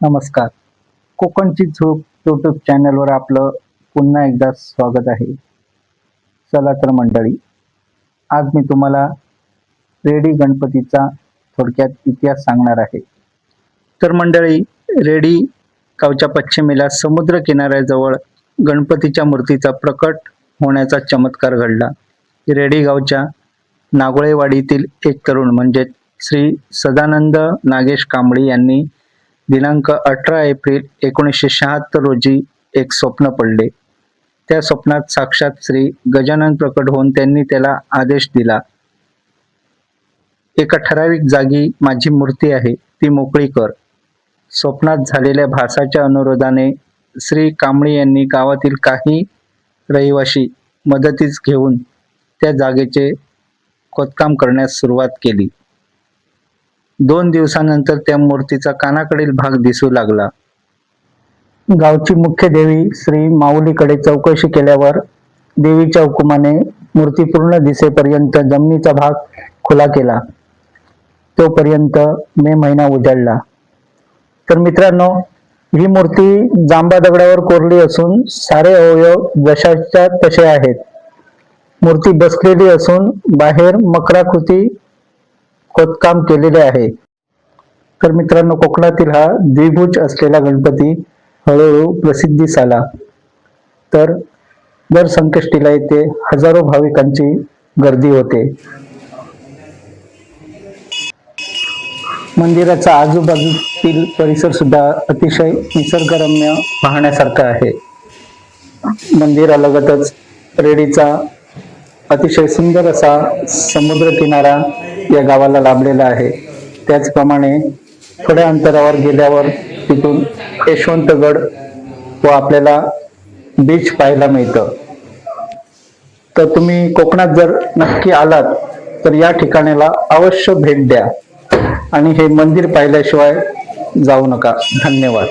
नमस्कार. कोकणची झोप यूट्यूब चॅनलवर आपलं पुन्हा एकदा स्वागत आहे. चला तर मंडळी आज मी तुम्हाला रेडी गणपतीचा थोडक्यात इतिहास सांगणार आहे. तर मंडळी रेडी गावच्या पश्चिमेला समुद्र किनाऱ्याजवळ गणपतीच्या मूर्तीचा प्रकट होण्याचा चमत्कार घडला. रेडी गावच्या नागोळेवाडीतील एक तरुण म्हणजे श्री सदानंद नागेश कांबळी यांनी दिनांक अठरा एप्रिल एकोणीसशे शहात्तर रोजी एक स्वप्न पडले. त्या स्वप्नात साक्षात श्री गजानन प्रकट होऊन त्यांनी त्याला आदेश दिला. एका ठराविक जागी माझी मूर्ती आहे ती मोकळी कर. स्वप्नात झालेल्या भासाच्या अनुरोधाने श्री कांबळी यांनी गावातील काही रहिवाशी मदतीस घेऊन त्या जागेचे खोदकाम करण्यास सुरुवात केली. दोन दिवसानंतर त्या मूर्तीचा कानाकडील भाग दिसू लागला. गावची मुख्य देवी श्री माऊलीकडे चौकशी केल्यावर देवीच्या हुकुमाने मूर्ती पूर्ण दिसेपर्यंत जमिनीचा भाग खुला केला. तोपर्यंत मे महिना उजाडला. तर मित्रांनो ही मूर्ती जांबा दगडावर कोरली असून सारे अवयव जशाच्या तसे आहेत. मूर्ती बसलेली असून बाहेर मकराकृती खोदकाम केलेले आहे. तर मित्रांनो कोकणातील हा द्विभुज असलेला गणपती हळूहळू प्रसिद्धीस आला तर दर संकष्टीला येथे हजारो भाविकांची गर्दी होते. मंदिराचा आजूबाजूतील परिसर सुद्धा अतिशय निसर्गरम्य पाहण्यासारखा आहे. मंदिरालगतच रेडीचा अतिशय सुंदर असा समुद्र किनारा या गावाला लाभलेला आहे. त्याचप्रमाणे थोड्या अंतरावर गेल्यावर तिथून यशवंतगड व आपल्याला बीच पाहायला मिळतं. तर तुम्ही कोकणात जर नक्की आलात तर या ठिकाणाला अवश्य भेट द्या. आणि हे मंदिर पाहिल्याशिवाय जाऊ नका. धन्यवाद.